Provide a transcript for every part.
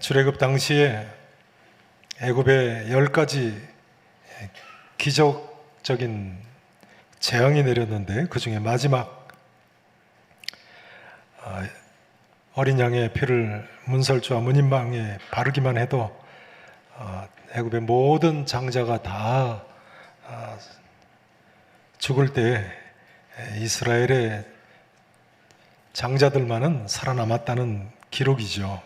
출애굽 당시에 애굽에 열 가지 기적적인 재앙이 내렸는데 그 중에 마지막 아, 어린 양의 피를 문설주와 문인방에 바르기만 해도 아, 애굽의 모든 장자가 다 아, 죽을 때 이스라엘의 장자들만은 살아남았다는 기록이죠.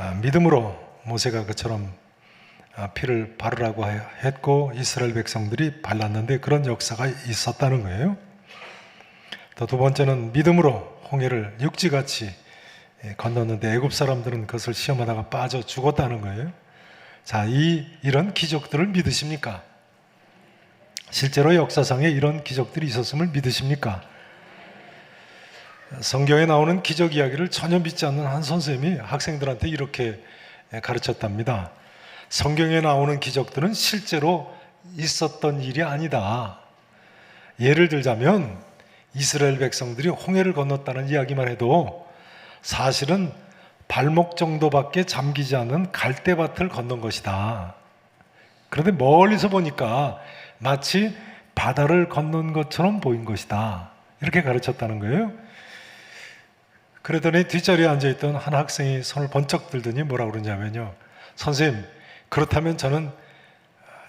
아, 믿음으로 모세가 그처럼 아, 피를 바르라고 했고 이스라엘 백성들이 발랐는데 그런 역사가 있었다는 거예요. 또 두 번째는 믿음으로 홍해를 육지같이 예, 건넜는데 애굽 사람들은 그것을 시험하다가 빠져 죽었다는 거예요. 자, 이 이런 기적들을 믿으십니까? 실제로 역사상에 이런 기적들이 있었음을 믿으십니까? 성경에 나오는 기적 이야기를 전혀 믿지 않는 한 선생님이 학생들한테 이렇게 가르쳤답니다. 성경에 나오는 기적들은 실제로 있었던 일이 아니다. 예를 들자면 이스라엘 백성들이 홍해를 건넜다는 이야기만 해도 사실은 발목 정도밖에 잠기지 않는 갈대밭을 건넌 것이다. 그런데 멀리서 보니까 마치 바다를 건넌 것처럼 보인 것이다. 이렇게 가르쳤다는 거예요. 그러더니 뒷자리에 앉아있던 한 학생이 손을 번쩍 들더니 뭐라 그러냐면요. 선생님, 그렇다면 저는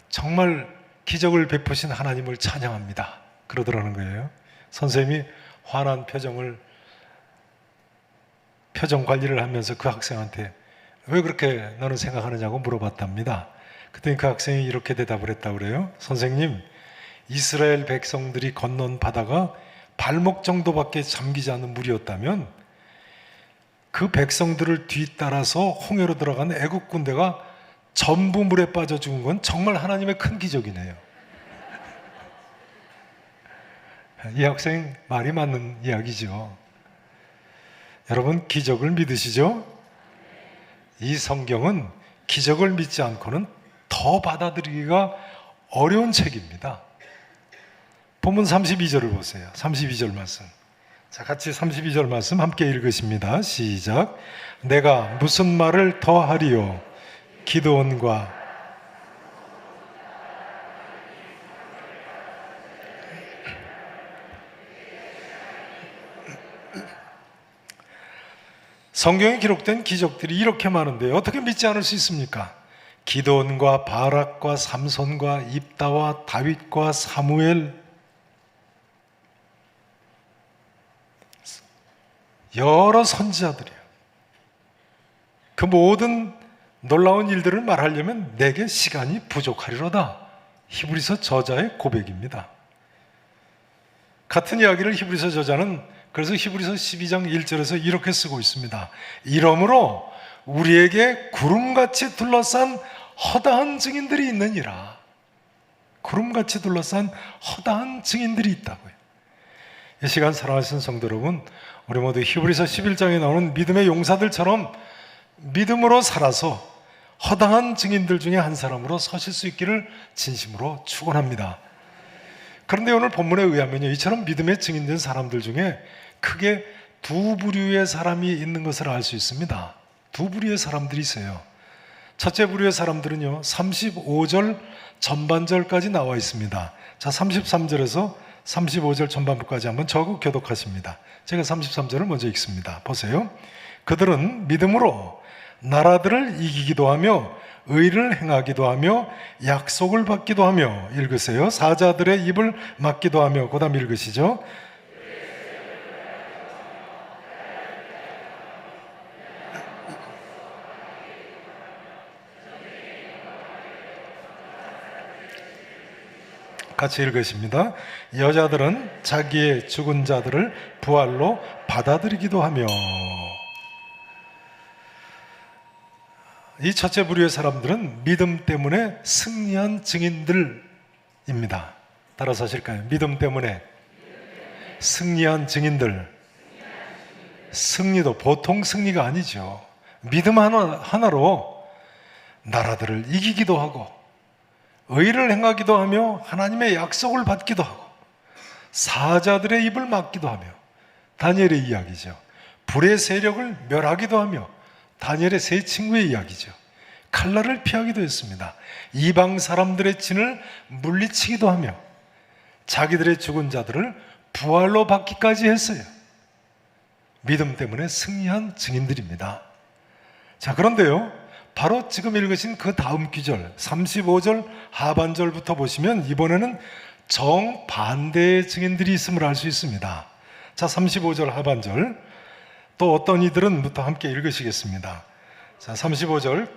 정말 기적을 베푸신 하나님을 찬양합니다. 그러더라는 거예요. 선생님이 환한 표정을 표정 관리를 하면서 그 학생한테 왜 그렇게 너는 생각하느냐고 물어봤답니다. 그랬더니 그 학생이 이렇게 대답을 했다고 그래요. 선생님, 이스라엘 백성들이 건넌 바다가 발목 정도밖에 잠기지 않는 물이었다면 그 백성들을 뒤따라서 홍해로 들어간 애국 군대가 전부 물에 빠져 죽은 건 정말 하나님의 큰 기적이네요. 이 학생 말이 맞는 이야기죠. 여러분 기적을 믿으시죠? 이 성경은 기적을 믿지 않고는 더 받아들이기가 어려운 책입니다. 본문 32절을 보세요. 32절 말씀. 자, 같이 32절 말씀 함께 읽으십니다. 시작. 내가 무슨 말을 더 하리요? 기도원과 성경에 기록된 기적들이 이렇게 많은데 어떻게 믿지 않을 수 있습니까? 기도원과 바락과 삼손과 입다와 다윗과 사무엘 여러 선지자들이에요. 그 모든 놀라운 일들을 말하려면 내게 시간이 부족하리로다. 히브리서 저자의 고백입니다. 같은 이야기를 히브리서 저자는 그래서 히브리서 12장 1절에서 이렇게 쓰고 있습니다. 이러므로 우리에게 구름같이 둘러싼 허다한 증인들이 있느니라. 구름같이 둘러싼 허다한 증인들이 있다고요. 이 시간 사랑하시는 성도 여러분, 우리 모두 히브리서 11장에 나오는 믿음의 용사들처럼 믿음으로 살아서 허당한 증인들 중에 한 사람으로 서실 수 있기를 진심으로 축원합니다. 그런데 오늘 본문에 의하면요, 이처럼 믿음의 증인된 사람들 중에 크게 두 부류의 사람이 있는 것을 알 수 있습니다. 두 부류의 사람들이 있어요. 첫째 부류의 사람들은요, 35절 전반절까지 나와 있습니다. 자, 33절에서 35절 전반부까지 한번 적어 교독하십니다. 제가 33절을 먼저 읽습니다. 보세요. 그들은 믿음으로 나라들을 이기기도 하며 의를 행하기도 하며 약속을 받기도 하며 읽으세요. 사자들의 입을 막기도 하며 그다음 읽으시죠. 같이 읽으십니다. 여자들은 자기의 죽은 자들을 부활로 받아들이기도 하며 이 첫째 부류의 사람들은 믿음 때문에 승리한 증인들입니다. 따라서 하실까요? 믿음 때문에 승리한 증인들. 승리도 보통 승리가 아니죠. 믿음 하나, 하나로 나라들을 이기기도 하고 의를 행하기도 하며 하나님의 약속을 받기도 하고 사자들의 입을 막기도 하며 다니엘의 이야기죠. 불의 세력을 멸하기도 하며 다니엘의 세 친구의 이야기죠. 칼날을 피하기도 했습니다. 이방 사람들의 진을 물리치기도 하며 자기들의 죽은 자들을 부활로 받기까지 했어요. 믿음 때문에 승리한 증인들입니다. 자, 그런데요. 바로 지금 읽으신 그 다음 귀절 35절 하반절부터 보시면 이번에는 정반대의 증인들이 있음을 알 수 있습니다. 자, 35절 하반절 또 어떤 이들은부터 함께 읽으시겠습니다. 자, 35절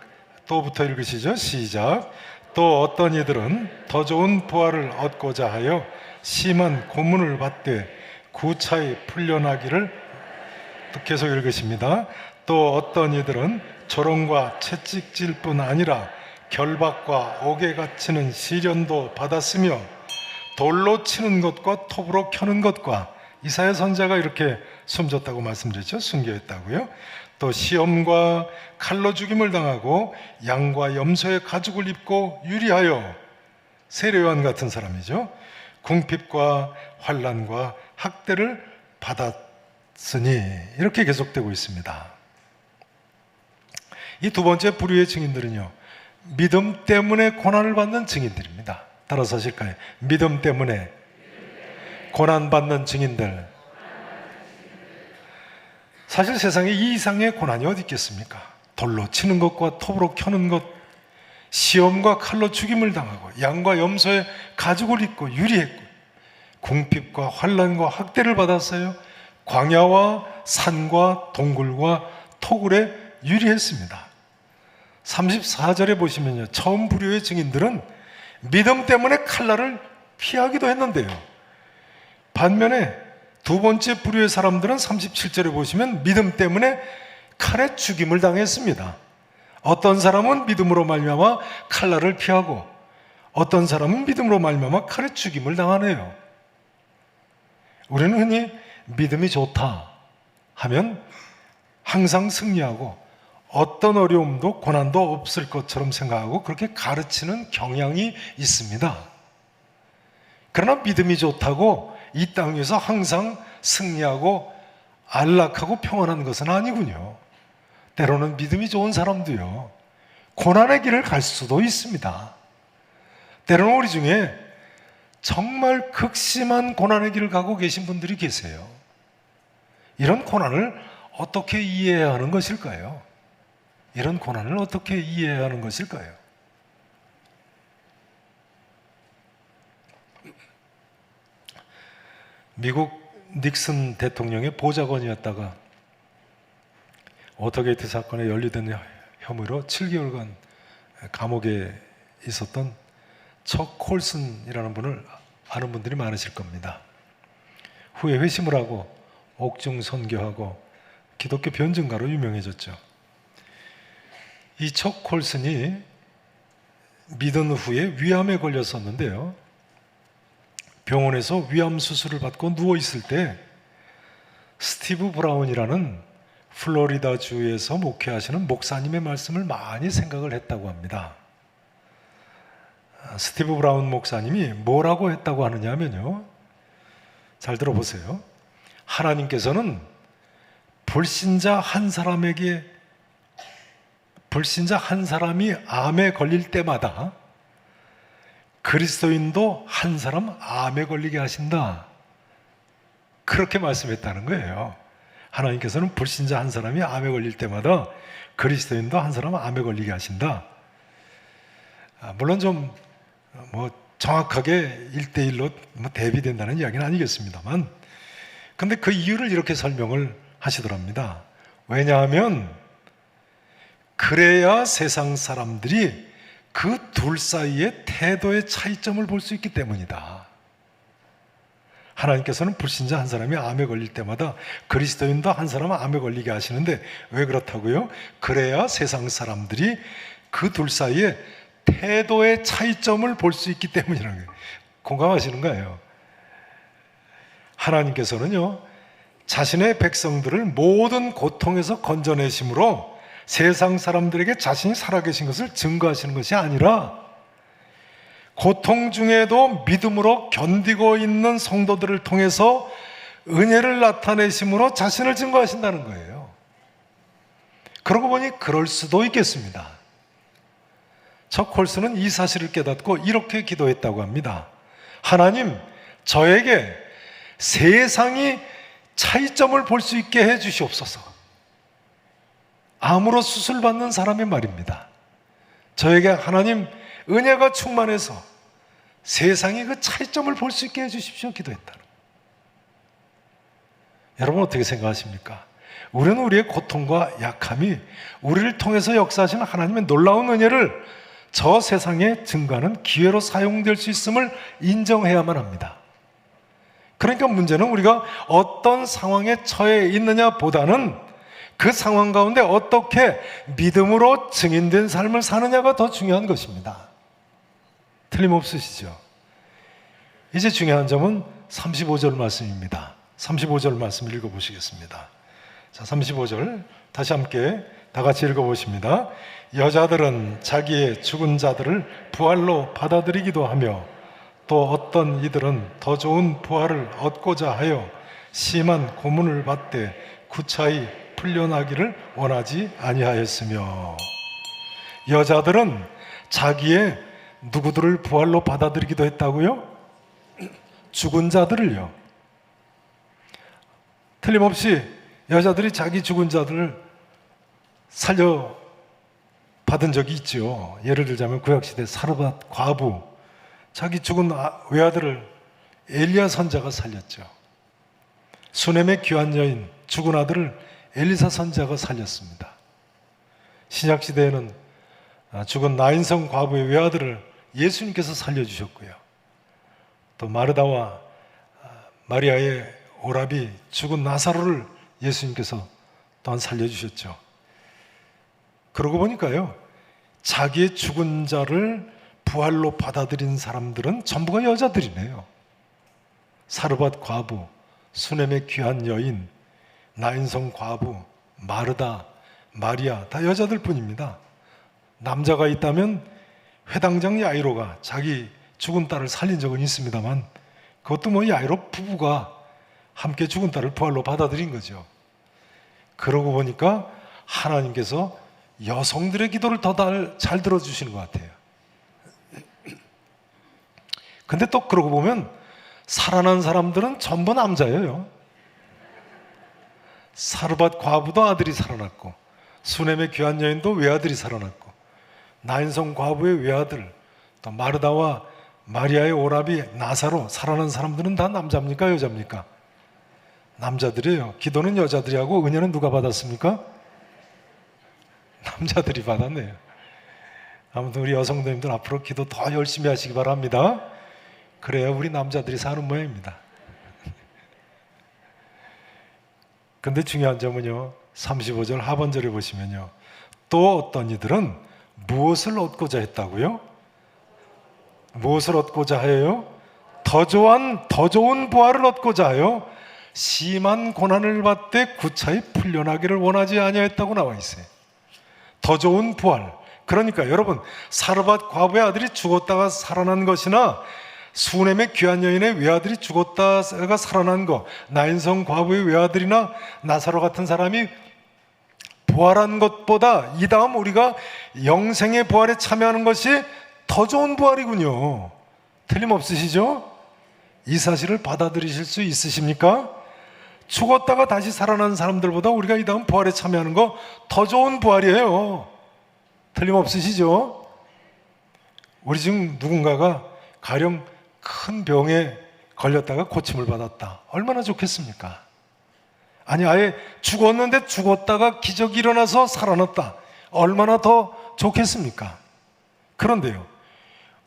또부터 읽으시죠. 시작. 또 어떤 이들은 더 좋은 부활을 얻고자 하여 심한 고문을 받되 구차히 풀려나기를 또 계속 읽으십니다. 또 어떤 이들은 조롱과 채찍질 뿐 아니라 결박과 옥에 갇히는 시련도 받았으며 돌로 치는 것과 톱으로 켜는 것과 이사야 선자가 이렇게 숨졌다고 말씀드렸죠. 순교했다고요. 또 시험과 칼로 죽임을 당하고 양과 염소의 가죽을 입고 유리하여 세례요한 같은 사람이죠. 궁핍과 환란과 학대를 받았으니 이렇게 계속되고 있습니다. 이 두 번째 부류의 증인들은요. 믿음 때문에 고난을 받는 증인들입니다. 따라서 하실까요? 믿음 때문에 고난 받는 증인들. 사실 세상에 이 이상의 고난이 어디 있겠습니까? 돌로 치는 것과 톱으로 켜는 것, 시험과 칼로 죽임을 당하고 양과 염소의 가죽을 입고 유리했고 궁핍과 환란과 학대를 받았어요. 광야와 산과 동굴과 토굴에 유리했습니다. 34절에 보시면요. 처음 부류의 증인들은 믿음 때문에 칼날을 피하기도 했는데요. 반면에 두 번째 부류의 사람들은 37절에 보시면 믿음 때문에 칼에 죽임을 당했습니다. 어떤 사람은 믿음으로 말미암아 칼날을 피하고 어떤 사람은 믿음으로 말미암아 칼에 죽임을 당하네요. 우리는 흔히 믿음이 좋다 하면 항상 승리하고 어떤 어려움도 고난도 없을 것처럼 생각하고 그렇게 가르치는 경향이 있습니다. 그러나 믿음이 좋다고 이 땅에서 항상 승리하고 안락하고 평안한 것은 아니군요. 때로는 믿음이 좋은 사람도요, 고난의 길을 갈 수도 있습니다. 때로는 우리 중에 정말 극심한 고난의 길을 가고 계신 분들이 계세요. 이런 고난을 어떻게 이해해야 하는 것일까요? 이런 고난을 어떻게 이해해야 하는 것일까요? 미국 닉슨 대통령의 보좌관이었다가 워터게이트 사건에 연루된 혐의로 7개월간 감옥에 있었던 척 콜슨이라는 분을 아는 분들이 많으실 겁니다. 후에 회심을 하고 옥중 선교하고 기독교 변증가로 유명해졌죠. 이척 콜슨이 믿은 후에 위암에 걸렸었는데요. 병원에서 위암 수술을 받고 누워 있을 때 스티브 브라운이라는 플로리다 주에서 목회하시는 목사님의 말씀을 많이 생각을 했다고 합니다. 아, 스티브 브라운 목사님이 뭐라고 했다고 하느냐면요. 잘 들어보세요. 하나님께서는 불신자 한 사람에게 불신자 한 사람이 암에 걸릴 때마다 그리스도인도 한 사람 암에 걸리게 하신다. 그렇게 말씀했다는 거예요. 하나님께서는 불신자 한 사람이 암에 걸릴 때마다 그리스도인도 한 사람 암에 걸리게 하신다. 아, 물론 좀 뭐 정확하게 일대일로 뭐 대비된다는 이야기는 아니겠습니다만 근데 그 이유를 이렇게 설명을 하시더랍니다. 왜냐하면 그래야 세상 사람들이 그 둘 사이의 태도의 차이점을 볼 수 있기 때문이다. 하나님께서는 불신자 한 사람이 암에 걸릴 때마다 그리스도인도 한 사람은 암에 걸리게 하시는데 왜 그렇다고요? 그래야 세상 사람들이 그 둘 사이에 태도의 차이점을 볼 수 있기 때문이라는 거예요. 공감하시는 거예요. 하나님께서는요, 자신의 백성들을 모든 고통에서 건져내심으로 세상 사람들에게 자신이 살아계신 것을 증거하시는 것이 아니라 고통 중에도 믿음으로 견디고 있는 성도들을 통해서 은혜를 나타내심으로 자신을 증거하신다는 거예요. 그러고 보니 그럴 수도 있겠습니다. 저 콜스는 이 사실을 깨닫고 이렇게 기도했다고 합니다. 하나님, 저에게 세상이 차이점을 볼 수 있게 해 주시옵소서. 암으로 수술받는 사람의 말입니다. 저에게 하나님 은혜가 충만해서 세상이 그 차이점을 볼 수 있게 해 주십시오. 기도했다. 여러분 어떻게 생각하십니까? 우리는 우리의 고통과 약함이 우리를 통해서 역사하시는 하나님의 놀라운 은혜를 저 세상에 증가하는 기회로 사용될 수 있음을 인정해야만 합니다. 그러니까 문제는 우리가 어떤 상황에 처해 있느냐 보다는 그 상황 가운데 어떻게 믿음으로 증인된 삶을 사느냐가 더 중요한 것입니다. 틀림없으시죠? 이제 중요한 점은 35절 말씀입니다. 35절 말씀 읽어보시겠습니다. 자, 35절 다시 함께 다 같이 읽어보십니다. 여자들은 자기의 죽은 자들을 부활로 받아들이기도 하며 또 어떤 이들은 더 좋은 부활을 얻고자 하여 심한 고문을 받되 구차히 풀려나기를 원하지 아니하였으며 여자들은 자기의 누구들을 부활로 받아들이기도 했다고요? 죽은 자들을요. 틀림없이 여자들이 자기 죽은 자들을 살려 받은 적이 있죠. 예를 들자면 구약시대 사르밧 과부 자기 죽은 아- 외아들을 엘리야 선자가 살렸죠. 수넴의 귀한 여인 죽은 아들을 엘리사 선자가 살렸습니다. 신약 시대에는 아, 죽은 나인성 과부의 외아들을 예수님께서 살려주셨고요. 또 마르다와 아, 마리아의 오랍이 죽은 나사로를 예수님께서 또한 살려주셨죠. 그러고 보니까요, 자기의 죽은 자를 부활로 받아들인 사람들은 전부가 여자들이네요. 사르밧 과부, 수넴의 귀한 여인, 나인성 과부, 마르다, 마리아 다 여자들 뿐입니다. 남자가 있다면 회당장 야이로가 자기 죽은 딸을 살린 적은 있습니다만 그것도 뭐 야이로 부부가 함께 죽은 딸을 부활로 받아들인 거죠. 그러고 보니까 하나님께서 여성들의 기도를 더 잘 들어주시는 것 같아요. 근데 또 그러고 보면 살아난 사람들은 전부 남자예요. 사르밧 과부도 아들이 살아났고 수넴의 귀한 여인도 외아들이 살아났고 나인성 과부의 외아들 또 마르다와 마리아의 오랍이 나사로 살아난 사람들은 다 남자입니까 여자입니까? 남자들이에요. 기도는 여자들이 하고 은혜는 누가 받았습니까? 남자들이 받았네요. 아무튼 우리 여성들님들 앞으로 기도 더 열심히 하시기 바랍니다. 그래야 우리 남자들이 사는 모양입니다. 근데 중요한 점은요. 35절 하반절에 보시면요. 또 어떤 이들은 무엇을 얻고자 했다고요? 무엇을 얻고자 하여요? 더 좋은 더 좋은 부활을 얻고자 하여 심한 고난을 받되 구차히 풀려나기를 원하지 아니하였다고 나와 있어요. 더 좋은 부활. 그러니까 여러분 사르밧 과부의 아들이 죽었다가 살아난 것이나 수넴의 귀한 여인의 외아들이 죽었다가 살아난 것, 나인성 과부의 외아들이나 나사로 같은 사람이 부활한 것보다 이 다음 우리가 영생의 부활에 참여하는 것이 더 좋은 부활이군요. 틀림없으시죠? 이 사실을 받아들이실 수 있으십니까? 죽었다가 다시 살아난 사람들보다 우리가 이 다음 부활에 참여하는 거 더 좋은 부활이에요. 틀림없으시죠? 우리 중 누군가가 가령 큰 병에 걸렸다가 고침을 받았다. 얼마나 좋겠습니까? 아니, 아예 죽었는데 죽었다가 기적이 일어나서 살아났다. 얼마나 더 좋겠습니까? 그런데요,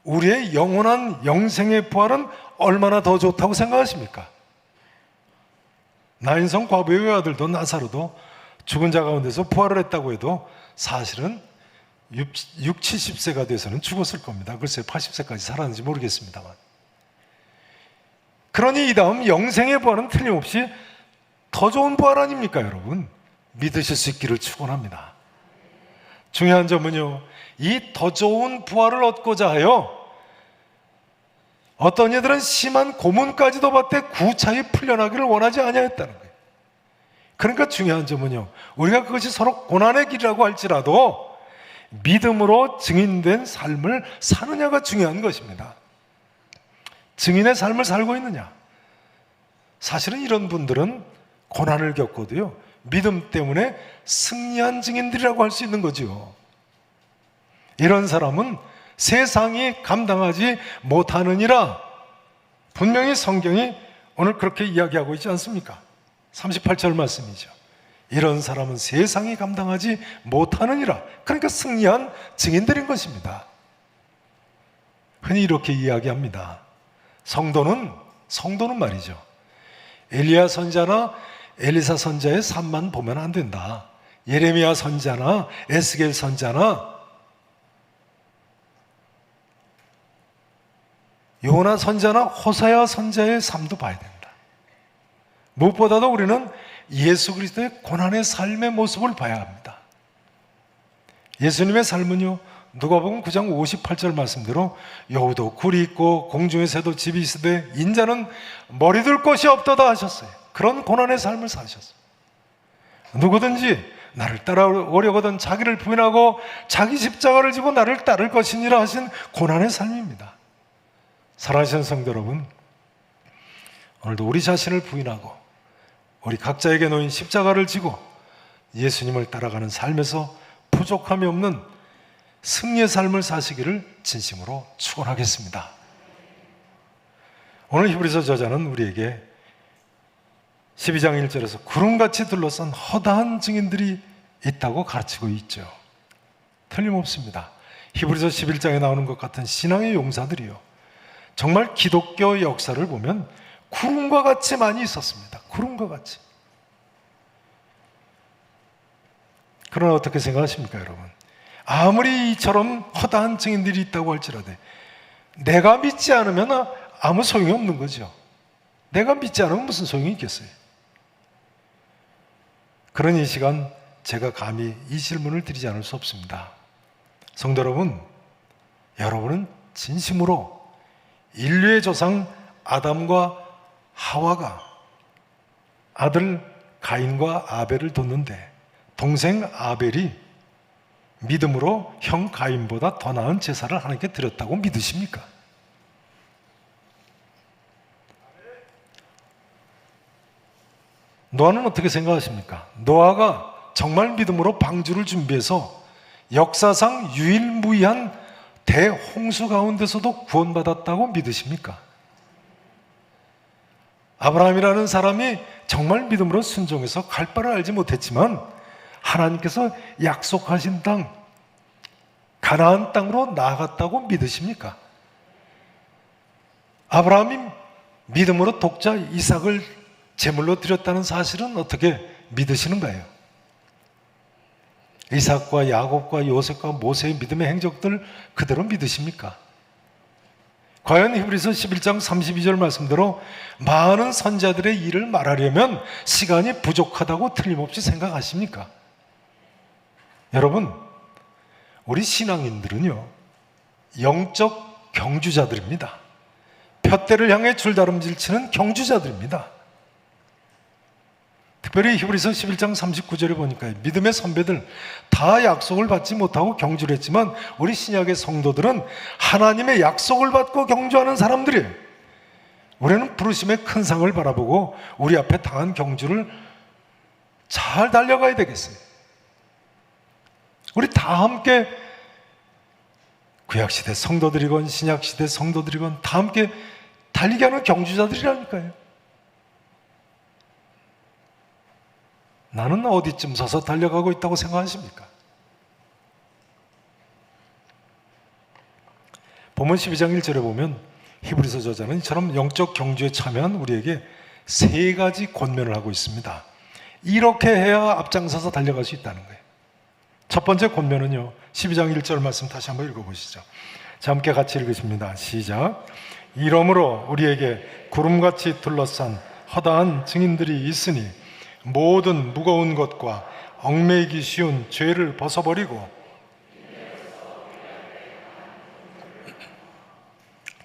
우리의 영원한 영생의 부활은 얼마나 더 좋다고 생각하십니까? 나인성 과부의 외아들도 나사로도 죽은 자 가운데서 부활을 했다고 해도 사실은 6, 70세가 돼서는 죽었을 겁니다. 글쎄 80세까지 살았는지 모르겠습니다만. 그러니 이 다음 영생의 부활은 틀림없이 더 좋은 부활 아닙니까, 여러분? 믿으실 수 있기를 축원합니다. 중요한 점은요, 이 더 좋은 부활을 얻고자 하여 어떤 이들은 심한 고문까지도 받되 구차히 풀려나기를 원하지 아니하였다는 거예요. 그러니까 중요한 점은요. 우리가 그것이 서로 고난의 길이라고 할지라도 믿음으로 증인된 삶을 사느냐가 중요한 것입니다. 증인의 삶을 살고 있느냐? 사실은 이런 분들은 고난을 겪어도요, 믿음 때문에 승리한 증인들이라고 할 수 있는 거죠. 이런 사람은 세상이 감당하지 못하느니라 분명히 성경이 오늘 그렇게 이야기하고 있지 않습니까? 38절 말씀이죠. 이런 사람은 세상이 감당하지 못하느니라. 그러니까 승리한 증인들인 것입니다. 흔히 이렇게 이야기합니다. 성도는 성도는 말이죠. 엘리야 선자나 엘리사 선자의 삶만 보면 안 된다. 예레미야 선자나 에스겔 선자나 요나 선자나 호사야 선자의 삶도 봐야 된다. 무엇보다도 우리는 예수 그리스도의 고난의 삶의 모습을 봐야 합니다. 예수님의 삶은요, 누가복음 9장 58절 말씀대로 여우도 굴이 있고 공중의 새도 집이 있으되 인자는 머리둘 곳이 없도다 하셨어요. 그런 고난의 삶을 사셨어요. 누구든지 나를 따라오려거든 자기를 부인하고 자기 십자가를 지고 나를 따를 것이니라 하신 고난의 삶입니다. 사랑하시는 성도 여러분, 오늘도 우리 자신을 부인하고 우리 각자에게 놓인 십자가를 지고 예수님을 따라가는 삶에서 부족함이 없는 승리의 삶을 사시기를 진심으로 축원하겠습니다. 오늘 히브리서 저자는 우리에게 12장 1절에서 구름같이 둘러싼 허다한 증인들이 있다고 가르치고 있죠. 틀림없습니다. 히브리서 11장에 나오는 것 같은 신앙의 용사들이요. 정말 기독교 역사를 보면 구름과 같이 많이 있었습니다. 구름과 같이. 그러나 어떻게 생각하십니까, 여러분? 아무리 이처럼 허다한 증인들이 있다고 할지라도 내가 믿지 않으면 아무 소용이 없는 거죠. 내가 믿지 않으면 무슨 소용이 있겠어요? 그런 이 시간 제가 감히 이 질문을 드리지 않을 수 없습니다. 성도 여러분, 여러분은 진심으로 인류의 조상 아담과 하와가 아들 가인과 아벨을 뒀는데 동생 아벨이 믿음으로 형 가인보다 더 나은 제사를 하나님께 드렸다고 믿으십니까? 노아는 어떻게 생각하십니까? 노아가 정말 믿음으로 방주를 준비해서 역사상 유일무이한 대홍수 가운데서도 구원받았다고 믿으십니까? 아브라함이라는 사람이 정말 믿음으로 순종해서 갈 바를 알지 못했지만 하나님께서 약속하신 땅 가나안 땅으로 나아갔다고 믿으십니까? 아브라함이 믿음으로 독자 이삭을 제물로 드렸다는 사실은 어떻게 믿으시는가요? 이삭과 야곱과 요셉과 모세의 믿음의 행적들 그대로 믿으십니까? 과연 히브리서 11장 32절 말씀대로 많은 선자들의 일을 말하려면 시간이 부족하다고 틀림없이 생각하십니까? 여러분, 우리 신앙인들은요, 영적 경주자들입니다. 푯대를 향해 줄다름질 치는 경주자들입니다. 특별히 히브리서 11장 39절에 보니까 믿음의 선배들 다 약속을 받지 못하고 경주를 했지만 우리 신약의 성도들은 하나님의 약속을 받고 경주하는 사람들이에요. 우리는 부르심의 큰 상을 바라보고 우리 앞에 당한 경주를 잘 달려가야 되겠어요. 우리 다 함께 구약시대 성도들이건 신약시대 성도들이건 다 함께 달리게 하는 경주자들이라니까요. 나는 어디쯤 서서 달려가고 있다고 생각하십니까? 본문 12장 1절에 보면 히브리서 저자는 이처럼 영적 경주에 참여한 우리에게 세 가지 권면을 하고 있습니다. 이렇게 해야 앞장서서 달려갈 수 있다는 거예요. 첫 번째 권면은요. 12장 1절 말씀 다시 한번 읽어보시죠. 자, 함께 같이 읽으십니다. 시작. 이러므로 우리에게 구름같이 둘러싼 허다한 증인들이 있으니 모든 무거운 것과 얽매이기 쉬운 죄를 벗어버리고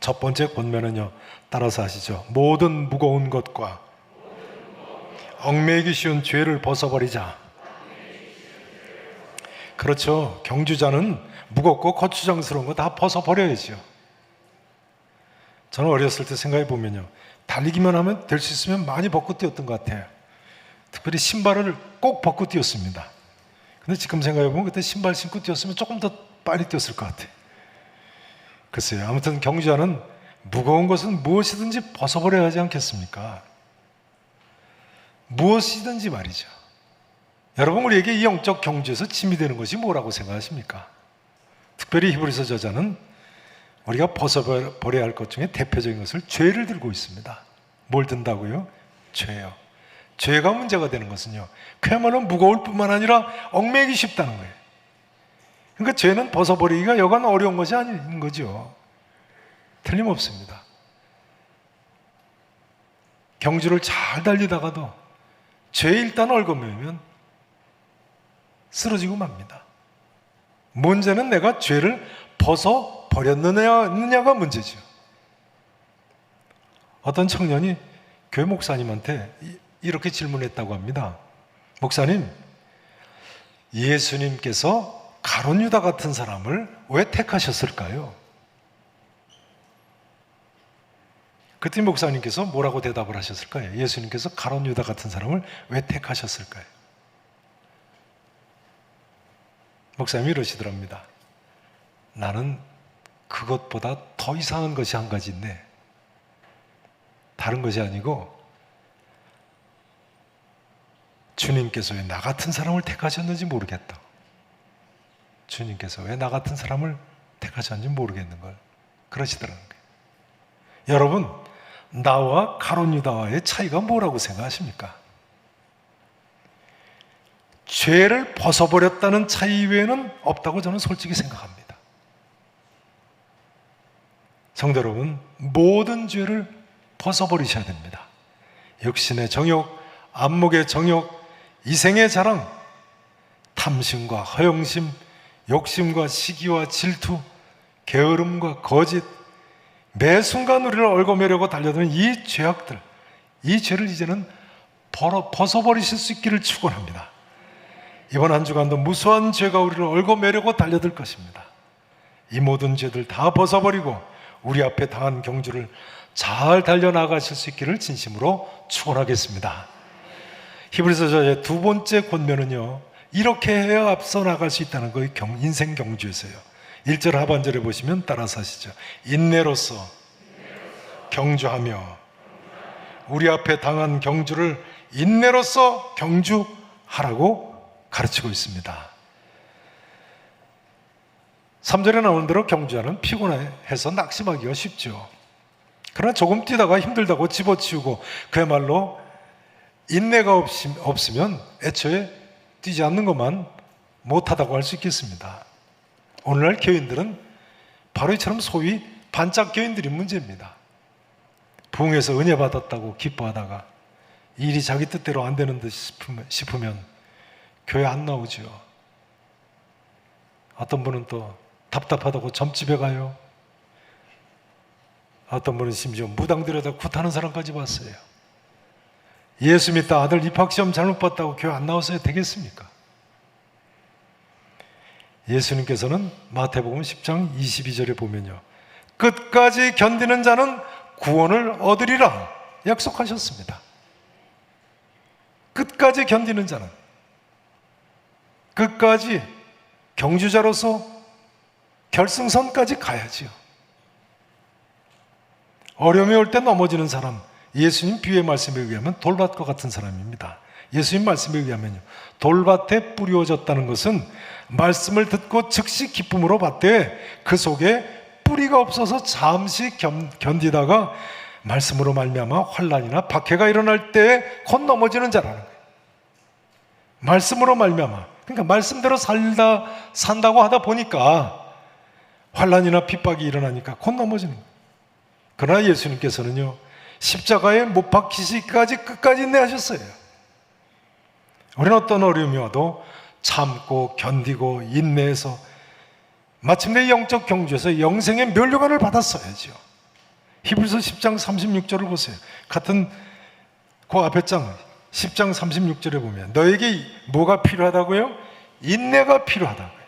첫 번째 권면은요 따라서 하시죠 모든 무거운 것과 얽매이기 쉬운 죄를 벗어버리자. 그렇죠. 경주자는 무겁고 거추장스러운 거 다 벗어버려야죠. 저는 어렸을 때 생각해 보면요. 달리기만 하면 될 수 있으면 많이 벗고 뛰었던 것 같아요. 특별히 신발을 꼭 벗고 뛰었습니다. 근데 지금 생각해 보면 그때 신발 신고 뛰었으면 조금 더 빨리 뛰었을 것 같아요. 글쎄요. 아무튼 경주자는 무거운 것은 무엇이든지 벗어버려야 하지 않겠습니까? 무엇이든지 말이죠. 여러분 우리에게 이 영적 경주에서 짐이 되는 것이 뭐라고 생각하십니까? 특별히 히브리서 저자는 우리가 벗어버려야 할 것 중에 대표적인 것을 죄를 들고 있습니다. 뭘 든다고요? 죄요. 죄가 문제가 되는 것은요. 그야말로 무거울 뿐만 아니라 얽매기 쉽다는 거예요. 그러니까 죄는 벗어버리기가 여간 어려운 것이 아닌 거죠. 틀림없습니다. 경주를 잘 달리다가도 죄에 일단 얽어매면 쓰러지고 맙니다. 문제는 내가 죄를 벗어 버렸느냐가 문제죠. 어떤 청년이 교회 목사님한테 이- 이렇게 질문했다고 합니다. 목사님, 예수님께서 가론 유다 같은 사람을 왜 택하셨을까요? 그때 목사님께서 뭐라고 대답을 하셨을까요? 예수님께서 가론 유다 같은 사람을 왜 택하셨을까요? 목사님이 이러시더랍니다. 나는 그것보다 더 이상한 것이 한 가지 있네. 다른 것이 아니고 주님께서 왜 나 같은 사람을 택하셨는지 모르겠다. 주님께서 왜 나 같은 사람을 택하셨는지 모르겠는 걸 그러시더라는 거예요. 여러분, 나와 가론 유다와의 차이가 뭐라고 생각하십니까? 죄를 벗어버렸다는 차이 외에는 없다고 저는 솔직히 생각합니다. 성도 여러분, 모든 죄를 벗어버리셔야 됩니다. 육신의 정욕, 안목의 정욕, 이생의 자랑, 탐심과 허영심, 욕심과 시기와 질투, 게으름과 거짓, 매 순간 우리를 얽어매려고 달려드는 이 죄악들, 이 죄를 이제는 벗어버리실 수 있기를 축원합니다. 이번 한 주간도 무수한 죄가 우리를 얽어매려고 달려들 것입니다. 이 모든 죄들 다 벗어버리고 우리 앞에 당한 경주를 잘 달려나가실 수 있기를 진심으로 축원하겠습니다. 히브리서 저의 두 번째 권면은요. 이렇게 해야 앞서 나갈 수 있다는 거예요. 경, 인생 경주에서요. 1절 하반절에 보시면 따라서 하시죠. 인내로서 경주하며 우리 앞에 당한 경주를 인내로서 경주하라고 가르치고 있습니다. 3절에 나오는 대로 경주하는 피곤해서 낙심하기가 쉽죠. 그러나 조금 뛰다가 힘들다고 집어치우고 그야말로 인내가 없이, 없으면 애초에 뛰지 않는 것만 못하다고 할 수 있겠습니다. 오늘날 교인들은 바로 이처럼 소위 반짝 교인들이 문제입니다. 부흥에서 은혜 받았다고 기뻐하다가 일이 자기 뜻대로 안 되는 듯 싶으면, 싶으면 교회 안 나오죠. 어떤 분은 또 답답하다고 점집에 가요. 어떤 분은 심지어 무당 들여다 굿하는 사람까지 봤어요. 예수 믿다 아들 입학시험 잘못 봤다고 교회 안 나와서야 되겠습니까? 예수님께서는 마태복음 10장 22절에 보면요. 끝까지 견디는 자는 구원을 얻으리라 약속하셨습니다. 끝까지 견디는 자는 끝까지 경주자로서 결승선까지 가야지요. 어려움이 올 때 넘어지는 사람, 예수님 비유의 말씀에 의하면 돌밭과 같은 사람입니다. 예수님 말씀에 의하면요. 돌밭에 뿌려졌다는 것은 말씀을 듣고 즉시 기쁨으로 받되 그 속에 뿌리가 없어서 잠시 견, 견디다가 말씀으로 말미암아 환란이나 박해가 일어날 때곧 넘어지는 자라는 거예요. 말씀으로 말미암아 그러니까 말씀대로 살다 산다고 하다 보니까 환란이나 핍박이 일어나니까 곧 넘어지는 거예요. 그러나 예수님께서는요 십자가에 못 박히시기까지 끝까지 인내하셨어요. 우리는 어떤 어려움이 와도 참고 견디고 인내해서 마침내 영적 경주에서 영생의 면류관을 받았어야죠. 히브리서 10장 36절을 보세요. 같은 그 앞에 장 10장 36절에 보면 너에게 뭐가 필요하다고요? 인내가 필요하다고요.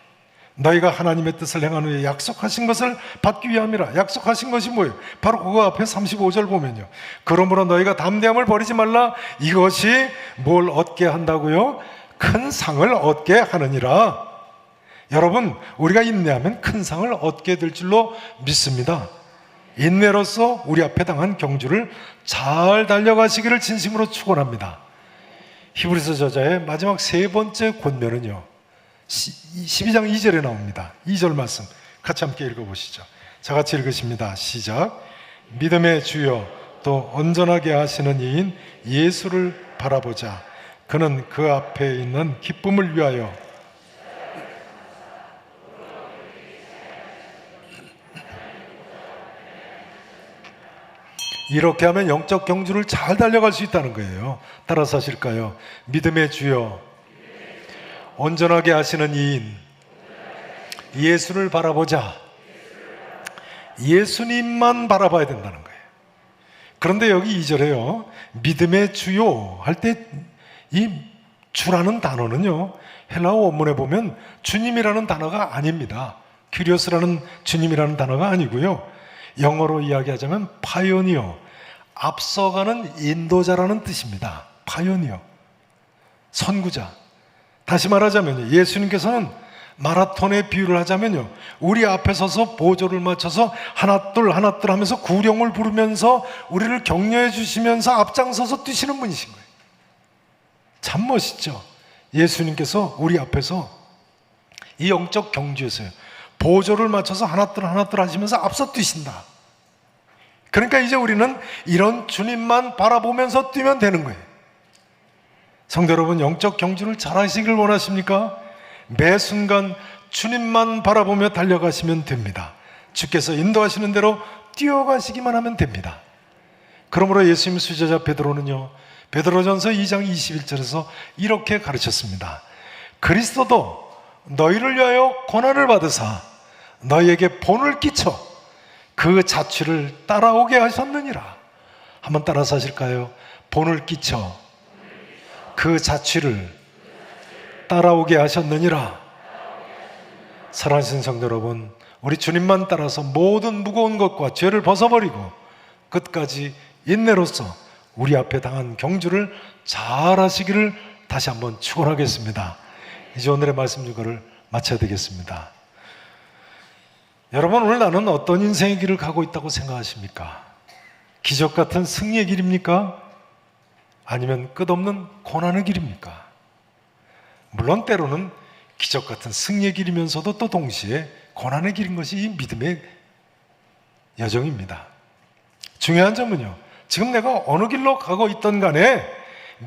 너희가 하나님의 뜻을 행한 후에 약속하신 것을 받기 위함이라. 약속하신 것이 뭐예요? 바로 그거 앞에 35절 보면요. 그러므로 너희가 담대함을 버리지 말라. 이것이 뭘 얻게 한다고요? 큰 상을 얻게 하느니라. 여러분, 우리가 인내하면 큰 상을 얻게 될 줄로 믿습니다. 인내로서 우리 앞에 당한 경주를 잘 달려가시기를 진심으로 축원합니다. 히브리서 저자의 마지막 세 번째 권면은요. 12장 2절에 나옵니다. 2절 말씀 같이 함께 읽어보시죠. 자 같이 읽으십니다. 시작. 믿음의 주여 또 온전하게 하시는 이인 예수를 바라보자. 그는 그 앞에 있는 기쁨을 위하여 이렇게 하면 영적 경주를 잘 달려갈 수 있다는 거예요. 따라서 하실까요? 믿음의 주여 온전하게 하시는 이인 예수를 바라보자. 예수님만 바라봐야 된다는 거예요. 그런데 여기 2절에요. 믿음의 주요 할 때 이 주라는 단어는요. 헬라어 원문에 보면 주님이라는 단어가 아닙니다. 큐리오스라는 주님이라는 단어가 아니고요. 영어로 이야기하자면 파이오니어 앞서가는 인도자라는 뜻입니다. 파이오니어 선구자 다시 말하자면 예수님께서는 마라톤의 비유를 하자면요. 우리 앞에 서서 보조를 맞춰서 하나둘 하나둘 하면서 구령을 부르면서 우리를 격려해 주시면서 앞장서서 뛰시는 분이신 거예요. 참 멋있죠. 예수님께서 우리 앞에서 이 영적 경주에서요. 보조를 맞춰서 하나둘 하나둘 하시면서 앞서 뛰신다. 그러니까 이제 우리는 이런 주님만 바라보면서 뛰면 되는 거예요. 성도 여러분, 영적 경주를 잘 하시길 원하십니까? 매 순간 주님만 바라보며 달려가시면 됩니다. 주께서 인도하시는 대로 뛰어가시기만 하면 됩니다. 그러므로 예수님 수제자 베드로는요, 베드로전서 2장 21절에서 이렇게 가르쳤습니다. 그리스도도 너희를 위하여 고난을 받으사 너희에게 본을 끼쳐 그 자취를 따라오게 하셨느니라. 한번 따라서 하실까요? 본을 끼쳐 그 자취를 따라오게 하셨느니라. 사랑하신 성도 여러분, 우리 주님만 따라서 모든 무거운 것과 죄를 벗어버리고 끝까지 인내로서 우리 앞에 당한 경주를 잘 하시기를 다시 한번 축원하겠습니다. 이제 오늘의 말씀 주거를 마쳐야 되겠습니다. 여러분 오늘 나는 어떤 인생의 길을 가고 있다고 생각하십니까? 기적 같은 승리의 길입니까? 아니면 끝없는 고난의 길입니까? 물론 때로는 기적 같은 승리의 길이면서도 또 동시에 고난의 길인 것이 이 믿음의 여정입니다. 중요한 점은요. 지금 내가 어느 길로 가고 있던 간에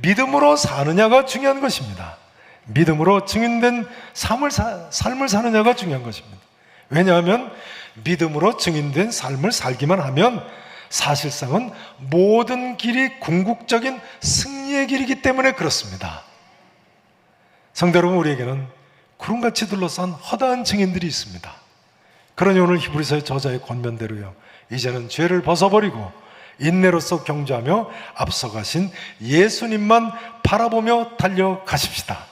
믿음으로 사느냐가 중요한 것입니다. 믿음으로 증인된 삶을, 사, 삶을 사느냐가 중요한 것입니다. 왜냐하면 믿음으로 증인된 삶을 살기만 하면 사실상은 모든 길이 궁극적인 승리의 길이기 때문에 그렇습니다. 성도 여러분, 우리에게는 구름같이 둘러싼 허다한 증인들이 있습니다. 그러니 오늘 히브리서의 저자의 권면대로요. 이제는 죄를 벗어버리고 인내로서 경주하며 앞서가신 예수님만 바라보며 달려가십시다.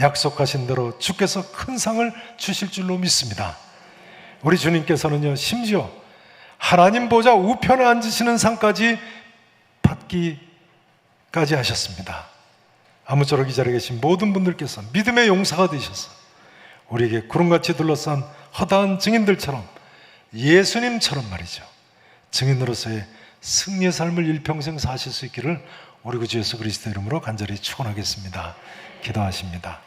약속하신 대로 주께서 큰 상을 주실 줄로 믿습니다. 우리 주님께서는요, 심지어 하나님 보좌 우편에 앉으시는 상까지 받기까지 하셨습니다. 아무쪼록 이 자리에 계신 모든 분들께서 믿음의 용사가 되셔서 우리에게 구름같이 둘러싼 허다한 증인들처럼 예수님처럼 말이죠. 증인으로서의 승리의 삶을 일평생 사실 수 있기를 우리 구주 예수 그리스도 이름으로 간절히 축원하겠습니다. 기도하십니다.